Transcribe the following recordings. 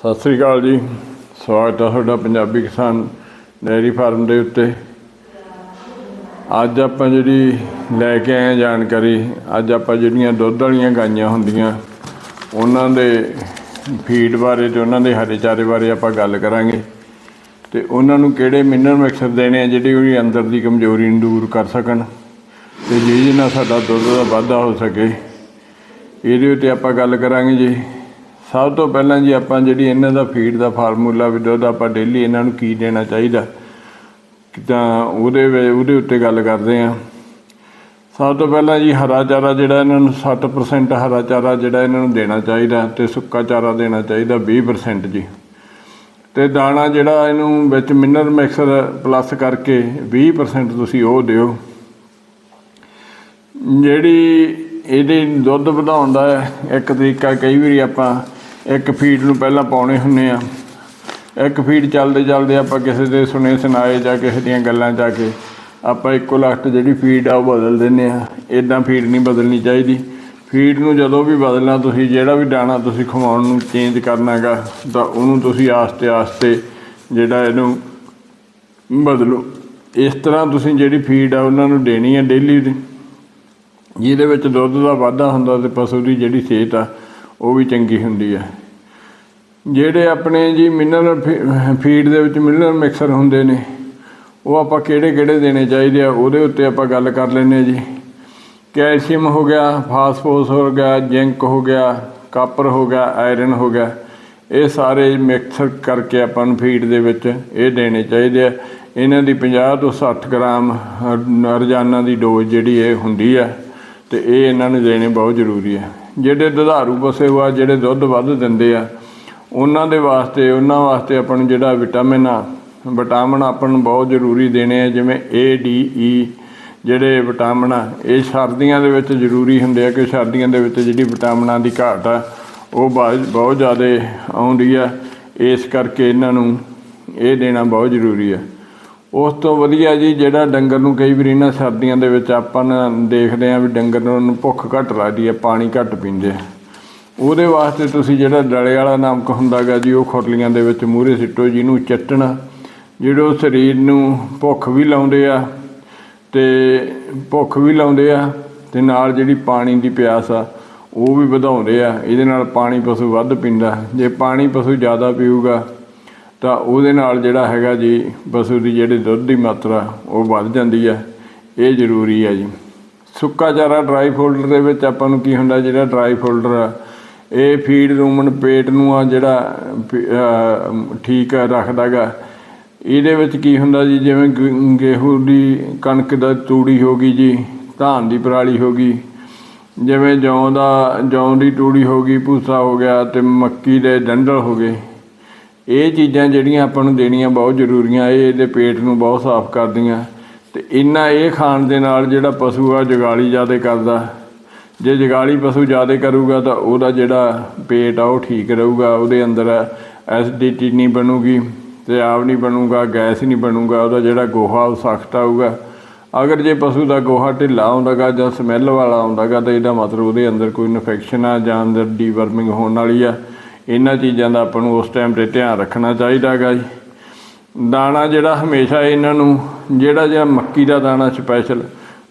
ਸਤਿ ਸ੍ਰੀ ਅਕਾਲ ਜੀ। ਸਵਾਗਤ ਹੈ ਤੁਹਾਡਾ ਪੰਜਾਬੀ ਕਿਸਾਨ ਡੈਰੀ ਫਾਰਮ ਦੇ ਉੱਤੇ। ਅੱਜ ਆਪਾਂ ਜਿਹੜੀ ਲੈ ਕੇ ਆਏ ਹਾਂ ਜਾਣਕਾਰੀ, ਅੱਜ ਆਪਾਂ ਜਿਹੜੀਆਂ ਦੁੱਧ ਵਾਲੀਆਂ ਗਾਈਆਂ ਹੁੰਦੀਆਂ, ਉਹਨਾਂ ਦੇ ਫੀਡ ਬਾਰੇ ਤੇ ਉਹਨਾਂ ਦੇ ਹਰੇ ਚਾਰੇ ਬਾਰੇ ਆਪਾਂ ਗੱਲ ਕਰਾਂਗੇ। ਤੇ ਉਹਨਾਂ ਨੂੰ ਕਿਹੜੇ ਮਿਨਰਲ ਮਿਕਸਰ ਦੇਣੇ ਆ, ਜਿਹੜੇ ਉਹਦੀ ਅੰਦਰ ਦੀ ਕਮਜ਼ੋਰੀ ਨੂੰ ਦੂਰ ਕਰ ਸਕਣ, ਤੇ ਜਿਹਦੇ ਨਾਲ ਸਾਡਾ ਦੁੱਧ ਦਾ ਵਾਧਾ ਹੋ ਸਕੇ। ਇਹਦੇ ਉੱਤੇ ਆਪਾਂ ਗੱਲ ਕਰਾਂਗੇ ਜੀ। ਸਭ ਤੋਂ ਪਹਿਲਾਂ ਜੀ ਆਪਾਂ ਜਿਹੜੀ ਇਹਨਾਂ ਦਾ ਫੀਡ ਦਾ ਫਾਰਮੂਲਾ ਵੀ ਦੁੱਧ ਆਪਾਂ ਡੇਲੀ ਇਹਨਾਂ ਨੂੰ ਕੀ ਦੇਣਾ ਚਾਹੀਦਾ, ਤਾਂ ਉਹਦੇ ਉਹਦੇ ਉੱਤੇ ਗੱਲ ਕਰਦੇ ਆਂ ਸਭ ਤੋਂ ਪਹਿਲਾਂ ਜੀ ਹਰਾ ਚਾਰਾ ਜਿਹੜਾ ਇਹਨਾਂ ਨੂੰ 60% ਹਰਾ ਚਾਰਾ ਜਿਹੜਾ ਇਹਨਾਂ ਨੂੰ ਦੇਣਾ ਚਾਹੀਦਾ ਤੇ ਸੁੱਕਾ ਚਾਰਾ ਦੇਣਾ ਚਾਹੀਦਾ 20% ਜੀ। ਤੇ ਦਾਣਾ ਜਿਹੜਾ ਇਹਨੂੰ ਵਿੱਚ ਮਿਨਰਲ ਮਿਕਸਰ ਪਲੱਸ ਕਰਕੇ 20% ਤੁਸੀਂ ਉਹ ਦਿਓ। ਜਿਹੜੀ ਇਹਦੇ ਦੁੱਧ ਵਧਾਉਣ ਦਾ ਇੱਕ ਤਰੀਕਾ ਕਈ ਵਾਰੀ ਆਪਾਂ ਇੱਕ ਫੀਡ ਨੂੰ ਪਹਿਲਾਂ ਪਾਉਣੇ ਹੁੰਨੇ ਆ। ਇੱਕ ਫੀਡ ਚੱਲਦੇ ਚੱਲਦੇ ਆਪਾਂ ਕਿਸੇ ਦੇ ਸੁਣੇ ਸੁਣਾਏ ਜਾਂ ਕਿਸੇ ਦੀਆਂ ਗੱਲਾਂ ਜਾ ਕੇ ਆਪਾਂ ਇੱਕੋ ਲਖਤ ਜਿਹੜੀ ਫੀਡ ਆ ਉਹ ਬਦਲ ਦਿੰਨੇ ਆ। ਇਦਾਂ ਫੀਡ ਨਹੀਂ ਬਦਲਣੀ ਚਾਹੀਦੀ। ਫੀਡ ਨੂੰ ਜਦੋਂ ਵੀ ਬਦਲਣਾ, ਤੁਸੀਂ ਜਿਹੜਾ ਵੀ ਦਾਣਾ ਤੁਸੀਂ ਖਵਾਉਣ ਨੂੰ ਚੇਂਜ ਕਰਨਾਗਾ ਤਾਂ ਉਹਨੂੰ ਤੁਸੀਂ ਆਸਤੇ ਆਸਤੇ ਜਿਹੜਾ ਇਹਨੂੰ ਬਦਲੋ। ਇਸ ਤਰ੍ਹਾਂ ਤੁਸੀਂ ਜਿਹੜੀ ਫੀਡ ਆ ਉਹਨਾਂ ਨੂੰ ਦੇਣੀ ਆ ਡੇਲੀ ਦੀ। ਜਿਹਦੇ ਵਿੱਚ ਦੁੱਧ ਦਾ ਵਾਧਾ ਹੁੰਦਾ ਤੇ ਪਸ਼ੂ ਦੀ ਜਿਹੜੀ ਸਿਹਤ ਆ ਉਹ ਵੀ ਚੰਗੀ ਹੁੰਦੀ ਹੈ। ਜਿਹੜੇ ਆਪਣੇ ਜੀ ਮਿਨਰਲ ਫੀਡ ਦੇ ਵਿੱਚ ਮਿਨਰਲ ਮਿਕਸਰ ਹੁੰਦੇ ਨੇ, ਉਹ ਆਪਾਂ ਕਿਹੜੇ ਕਿਹੜੇ ਦੇਣੇ ਚਾਹੀਦੇ ਆ, ਉਹਦੇ ਉੱਤੇ ਆਪਾਂ ਗੱਲ ਕਰ ਲੈਂਦੇ ਆ ਜੀ। ਕੈਲਸ਼ੀਅਮ ਹੋ ਗਿਆ, ਫਾਸਫੋਰਸ ਹੋ ਗਿਆ, ਜ਼ਿੰਕ ਹੋ ਗਿਆ, ਕਾਪਰ ਹੋ ਗਿਆ, ਆਇਰਨ ਹੋ ਗਿਆ, ਇਹ ਸਾਰੇ ਮਿਕਸਰ ਕਰਕੇ ਆਪਾਂ ਨੂੰ ਫੀਡ ਦੇ ਵਿੱਚ ਇਹ ਦੇਣੇ ਚਾਹੀਦੇ ਆ। ਇਹਨਾਂ ਦੀ 50 ਤੋਂ 60 ਗ੍ਰਾਮ ਰੋਜ਼ਾਨਾ ਦੀ ਡੋਜ਼ ਜਿਹੜੀ ਇਹ ਹੁੰਦੀ ਆ, ਤੇ ਇਹ ਇਹਨਾਂ ਨੂੰ ਦੇਣੇ ਬਹੁਤ ਜ਼ਰੂਰੀ ਆ। ਜਿਹੜੇ ਦੁਧਾਰੂ ਪਸ਼ੂ ਆ, ਜਿਹੜੇ ਦੁੱਧ ਵੱਧ ਦਿੰਦੇ ਆ, ਉਹਨਾਂ ਦੇ ਵਾਸਤੇ, ਉਹਨਾਂ ਵਾਸਤੇ ਆਪਾਂ ਨੂੰ ਜਿਹੜਾ ਵਿਟਾਮਿਨ ਆ, ਵਿਟਾਮਿਨ ਆਪਾਂ ਨੂੰ ਬਹੁਤ ਜ਼ਰੂਰੀ ਦੇਣੇ ਆ, ਜਿਵੇਂ ਏ ਡੀ ਈ ਜਿਹੜੇ ਵਿਟਾਮਿਨ ਆ, ਇਹ ਸਰਦੀਆਂ ਦੇ ਵਿੱਚ ਜ਼ਰੂਰੀ ਹੁੰਦੇ ਆ ਕਿ ਸਰਦੀਆਂ ਦੇ ਵਿੱਚ ਜਿਹੜੀ ਵਿਟਾਮਿਨਾਂ ਦੀ ਘਾਟ ਆ, ਉਹ ਬਹੁਤ ਜ਼ਿਆਦਾ ਆਉਂਦੀ ਆ, ਇਸ ਕਰਕੇ ਇਹਨਾਂ ਨੂੰ ਇਹ ਦੇਣਾ ਬਹੁਤ ਜ਼ਰੂਰੀ ਆ। ਉਸ ਤੋਂ ਵਧੀਆ ਜੀ ਜਿਹੜਾ ਡੰਗਰ ਨੂੰ ਕਈ ਵਾਰੀ ਇਹਨਾਂ ਸਰਦੀਆਂ ਦੇ ਵਿੱਚ ਆਪਾਂ ਨਾ ਦੇਖਦੇ ਆ ਵੀ ਡੰਗਰ ਨੂੰ ਭੁੱਖ ਘੱਟ ਲੱਗਦੀ ਹੈ, ਪਾਣੀ ਘੱਟ ਪੀਂਦੇ ਉਹਦੇ ਵਾਸਤੇ ਤੁਸੀਂ ਜਿਹੜਾ ਡਲੇ ਵਾਲਾ ਨਮਕ ਹੁੰਦਾਗਾ ਜੀ, ਉਹ ਖੁਰਲੀਆਂ ਦੇ ਵਿੱਚ ਮੂਹਰੇ ਸਿੱਟੋ, ਜਿਹਨੂੰ ਚੱਟਣਾ। ਜਿਹੜੇ ਸਰੀਰ ਨੂੰ ਭੁੱਖ ਵੀ ਲਾਉਂਦੇ ਆ ਤੇ ਭੁੱਖ ਵੀ ਲਾਉਂਦੇ ਆ ਤੇ ਨਾਲ ਜਿਹੜੀ ਪਾਣੀ ਦੀ ਪਿਆਸ ਆ, ਉਹ ਵੀ ਵਧਾਉਂਦੇ ਆ। ਇਹਦੇ ਨਾਲ ਪਾਣੀ ਪਸ਼ੂ ਵੱਧ ਪੀਂਦਾ। ਜੇ ਪਾਣੀ ਪਸ਼ੂ ਜ਼ਿਆਦਾ ਪੀਊਗਾ ਤਾਂ ਉਹਦੇ ਨਾਲ ਜਿਹੜਾ ਹੈਗਾ ਜੀ ਪਸ਼ੂ ਦੀ ਜਿਹੜੀ ਦੁੱਧ ਦੀ ਮਾਤਰਾ ਉਹ ਵੱਧ ਜਾਂਦੀ ਹੈ। ਇਹ ਜ਼ਰੂਰੀ ਹੈ ਜੀ। ਸੁੱਕਾ ਚਾਰਾ ਡਰਾਈ ਫੋਲਡਰ ਦੇ ਵਿੱਚ ਆਪਾਂ ਨੂੰ ਕੀ ਹੁੰਦਾ ਜਿਹੜਾ ਡਰਾਈ ਫੋਲਡਰ ਆ, ਇਹ ਫੀਡ ਰੂਮਨ ਪੇਟ ਨੂੰ ਆ ਜਿਹੜਾ ਫੀ- ਅਹ, ਠੀਕ ਰੱਖਦਾਗਾ ਇਹਦੇ ਵਿੱਚ ਕੀ ਹੁੰਦਾ ਜੀ, ਜਿਵੇਂ ਗ- ਗੇਹੂੰ ਦੀ ਕਣਕ ਦਾ ਤੂੜੀ ਹੋ ਗਈ ਜੀ, ਧਾਨ ਦੀ ਪਰਾਲੀ ਹੋ ਗਈ, ਜਿਵੇਂ ਜੌਂ ਦਾ, ਜੌਂ ਦੀ ਤੂੜੀ ਹੋ ਗਈ, ਭੂਸਾ ਹੋ ਗਿਆ ਤੇ ਮੱਕੀ ਦੇ ਡੰਡਲ ਹੋ ਗਏ। ਇਹ ਚੀਜ਼ਾਂ ਜਿਹੜੀਆਂ ਆਪਾਂ ਨੂੰ ਦੇਣੀਆਂ ਬਹੁਤ ਜ਼ਰੂਰੀਆਂ, ਇਹ ਇਹਦੇ ਪੇਟ ਨੂੰ ਬਹੁਤ ਸਾਫ਼ ਕਰਦੀਆਂ। ਤੇ ਇੰਨਾ ਇਹ ਖਾਣ ਦੇ ਨਾਲ ਜਿਹੜਾ ਪਸ਼ੂ ਆ, ਜਗਾਲੀ ਜ਼ਿਆਦਾ ਕਰਦਾ। ਜੇ ਜਗਾਲੀ ਪਸ਼ੂ ਜ਼ਿਆਦਾ ਕਰੂਗਾ ਤਾਂ ਉਹਦਾ ਜਿਹੜਾ ਪੇਟ ਆ, ਉਹ ਠੀਕ ਰਹੂਗਾ, ਉਹਦੇ ਅੰਦਰ ਐਸਿਡਿਟੀ ਨਹੀਂ ਬਣੂਗੀ, ਤੇਜ਼ਾਬ ਨਹੀਂ ਬਣੂਗਾ, ਗੈਸ ਨਹੀਂ ਬਣੂਗਾ, ਉਹਦਾ ਜਿਹੜਾ ਗੋਹਾ ਉਹ ਸਖਤ ਆਊਗਾ। ਅਗਰ ਜੇ ਪਸ਼ੂ ਦਾ ਗੋਹਾ ਢਿੱਲਾ ਆਉਂਦਾਗਾ ਜਾਂ ਸਮੈਲ ਵਾਲਾ ਆਉਂਦਾਗਾ ਤਾਂ ਇਹਦਾ ਮਤਲਬ ਉਹਦੇ ਅੰਦਰ ਕੋਈ ਇਨਫੈਕਸ਼ਨ ਆ ਜਾਂ ਅੰਦਰ ਡੀਵਰਮਿੰਗ ਹੋਣ ਵਾਲੀ ਆ। ਇਹਨਾਂ ਚੀਜ਼ਾਂ ਦਾ ਆਪਾਂ ਨੂੰ ਉਸ ਟਾਈਮ ਤੇ ਧਿਆਨ ਰੱਖਣਾ ਚਾਹੀਦਾ ਹੈਗਾ ਜੀ। ਦਾਣਾ ਜਿਹੜਾ ਹਮੇਸ਼ਾ ਇਹਨਾਂ ਨੂੰ, ਜਿਹੜਾ ਜਿਹੜਾ ਮੱਕੀ ਦਾ ਦਾਣਾ ਸਪੈਸ਼ਲ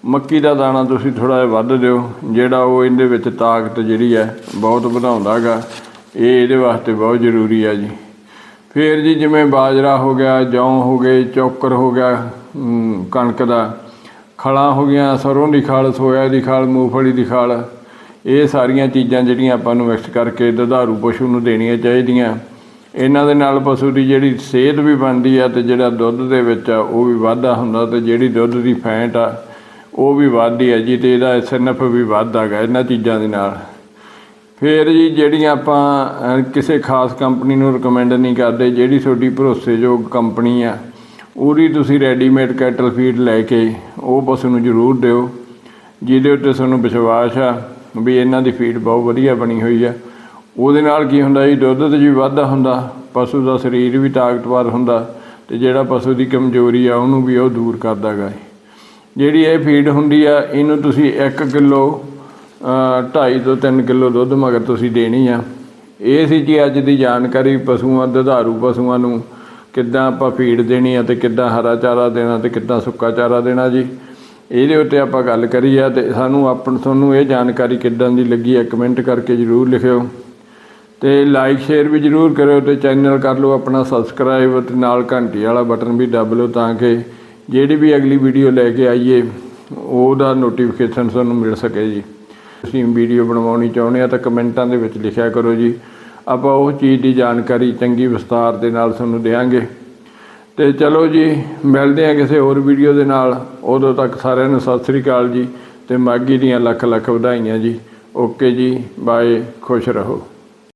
ਮੱਕੀ ਦਾ ਦਾਣਾ ਤੁਸੀਂ ਥੋੜਾ ਜਿਹਾ ਵੱਧ ਦਿਓ, ਜਿਹੜਾ ਉਹ ਇਹਦੇ ਵਿੱਚ ਤਾਕਤ ਜਿਹੜੀ ਹੈ ਬਹੁਤ ਵਧਾਉਂਦਾ ਹੈਗਾ ਇਹ ਇਹਦੇ ਵਾਸਤੇ ਬਹੁਤ ਜ਼ਰੂਰੀ ਹੈ ਜੀ। ਫਿਰ ਜੀ ਜਿਵੇਂ ਬਾਜਰਾ ਹੋ ਗਿਆ, ਜੌਂ ਹੋ ਗਏ, ਚੌਕਰ ਹੋ ਗਿਆ ਕਣਕ ਦਾ, ਖਲਾਂ ਹੋ ਗਈਆਂ, ਸਰੋਂ ਦੀ ਖਾਲ, ਸੋਇਆ ਦੀ ਖਾਲ, ਮੂੰਗਫਲੀ ਦੀ ਖਾਲ ਇਹ ਸਾਰੀਆਂ ਚੀਜ਼ਾਂ ਜਿਹੜੀਆਂ ਆਪਾਂ ਨੂੰ ਮਿਕਸ ਕਰਕੇ ਦੁਧਾਰੂ ਪਸ਼ੂ ਨੂੰ ਦੇਣੀਆਂ ਚਾਹੀਦੀਆਂ। ਇਹਨਾਂ ਦੇ ਨਾਲ ਪਸ਼ੂ ਦੀ ਜਿਹੜੀ ਸਿਹਤ ਵੀ ਬਣਦੀ ਆ ਤੇ ਜਿਹੜਾ ਦੁੱਧ ਦੇ ਵਿੱਚ ਆ, ਉਹ ਵੀ ਵਾਧਾ ਹੁੰਦਾ ਤੇ ਜਿਹੜੀ ਦੁੱਧ ਦੀ ਫੈਂਟ ਆ, ਉਹ ਵੀ ਵੱਧਦੀ ਹੈ ਜੀ ਤੇ ਇਹਦਾ ਐਸਐਨਐਫ ਵੀ ਵੱਧਦਾ ਗਾ ਇਹਨਾਂ ਚੀਜ਼ਾਂ ਦੇ ਨਾਲ। ਫਿਰ ਜੀ ਜਿਹੜੀਆਂ ਆਪਾਂ ਕਿਸੇ ਖਾਸ ਕੰਪਨੀ ਨੂੰ ਰეკਮੈਂਡ ਨਹੀਂ ਕਰਦੇ, ਜਿਹੜੀ ਤੁਹਾਡੀ ਭਰੋਸੇਯੋਗ ਕੰਪਨੀ ਆ, ਉਹਦੀ ਤੁਸੀਂ ਰੈਡੀਮੇਡ ਕੈਟਲ ਫੀਡ ਲੈ ਕੇ ਉਹ ਪਸ਼ੂ ਨੂੰ ਜ਼ਰੂਰ ਦਿਓ, ਜਿਹਦੇ ਉੱਤੇ ਤੁਹਾਨੂੰ ਵਿਸ਼ਵਾਸ ਆ। ਵੀ ਇਹਨਾਂ ਦੀ ਫੀਡ ਬਹੁਤ ਵਧੀਆ ਬਣੀ ਹੋਈ ਆ ਉਹਦੇ ਨਾਲ ਕੀ ਹੁੰਦਾ ਜੀ ਦੁੱਧ ਤੇ ਵੀ ਵਾਧਾ ਹੁੰਦਾ, ਪਸ਼ੂ ਦਾ ਸਰੀਰ ਵੀ ਤਾਕਤਵਰ ਹੁੰਦਾ ਤੇ ਜਿਹੜਾ ਪਸ਼ੂ ਦੀ ਕਮਜ਼ੋਰੀ ਆ, ਉਹਨੂੰ ਵੀ ਉਹ ਦੂਰ ਕਰਦਾ ਗਾ ਜਿਹੜੀ ਇਹ ਫੀਡ ਹੁੰਦੀ ਆ, ਇਹਨੂੰ ਤੁਸੀਂ 1 ਕਿਲੋ 2.5 ਤੋਂ 3 ਕਿਲੋ ਦੁੱਧ ਮਗਰ ਤੁਸੀਂ ਦੇਣੀ ਆ। ਇਹ ਸੀ ਜੀ ਅੱਜ ਦੀ ਜਾਣਕਾਰੀ ਪਸ਼ੂਆਂ, ਦੁਧਾਰੂ ਪਸ਼ੂਆਂ ਨੂੰ ਕਿੱਦਾਂ ਆਪਾਂ ਫੀਡ ਦੇਣੀ ਆ ਤੇ ਕਿੱਦਾਂ ਹਰਾ ਚਾਰਾ ਦੇਣਾ ਤੇ ਕਿੱਦਾਂ ਸੁੱਕਾ ਚਾਰਾ ਦੇਣਾ ਜੀ। ਇਹਦੇ ਉੱਤੇ ਆਪਾਂ ਗੱਲ ਕਰੀ ਆ ਤੇ ਸਾਨੂੰ ਆਪਣ ਤੁਹਾਨੂੰ ਇਹ ਜਾਣਕਾਰੀ ਕਿੱਦਾਂ ਦੀ ਲੱਗੀ ਹੈ ਕਮੈਂਟ ਕਰਕੇ ਜਰੂਰ ਲਿਖਿਓ। ਤੇ ਲਾਈਕ ਸ਼ੇਅਰ ਵੀ ਜਰੂਰ ਕਰਿਓ ਤੇ ਚੈਨਲ ਕਰ ਲਓ ਆਪਣਾ ਸਬਸਕ੍ਰਾਈਬ ਤੇ ਨਾਲ ਘੰਟੀ ਵਾਲਾ ਬਟਨ ਵੀ ਦਬ ਲਓ ਤਾਂ ਕਿ ਜਿਹੜੀ ਵੀ ਅਗਲੀ ਵੀਡੀਓ ਲੈ ਕੇ ਆਈਏ, ਉਹਦਾ ਨੋਟੀਫਿਕੇਸ਼ਨ ਤੁਹਾਨੂੰ ਮਿਲ ਸਕੇ ਜੀ। ਤੁਸੀਂ ਵੀਡੀਓ ਬਣਵਾਉਣੀ ਚਾਹੁੰਦੇ ਆ ਤਾਂ ਕਮੈਂਟਾਂ ਦੇ ਵਿੱਚ ਲਿਖਿਆ ਕਰੋ ਜੀ। ਆਪਾਂ ਉਹ ਚੀਜ਼ ਦੀ ਜਾਣਕਾਰੀ ਚੰਗੀ ਵਿਸਤਾਰ ਦੇ ਨਾਲ ਤੁਹਾਨੂੰ ਦੇਵਾਂਗੇ ਤੇ ਚਲੋ ਜੀ, ਮਿਲਦੇ ਆ ਕਿਸੇ ਹੋਰ ਵੀਡੀਓ ਦੇ ਨਾਲ। ਉਦੋਂ ਤੱਕ ਸਾਰਿਆਂ ਨੂੰ ਸਤਿ ਸ੍ਰੀ ਅਕਾਲ ਜੀ ਤੇ ਮਾਗੀ ਦੀਆਂ ਲੱਖ ਲੱਖ ਵਧਾਈਆਂ ਜੀ। ਓਕੇ ਜੀ, ਬਾਏ, ਖੁਸ਼ ਰਹੋ।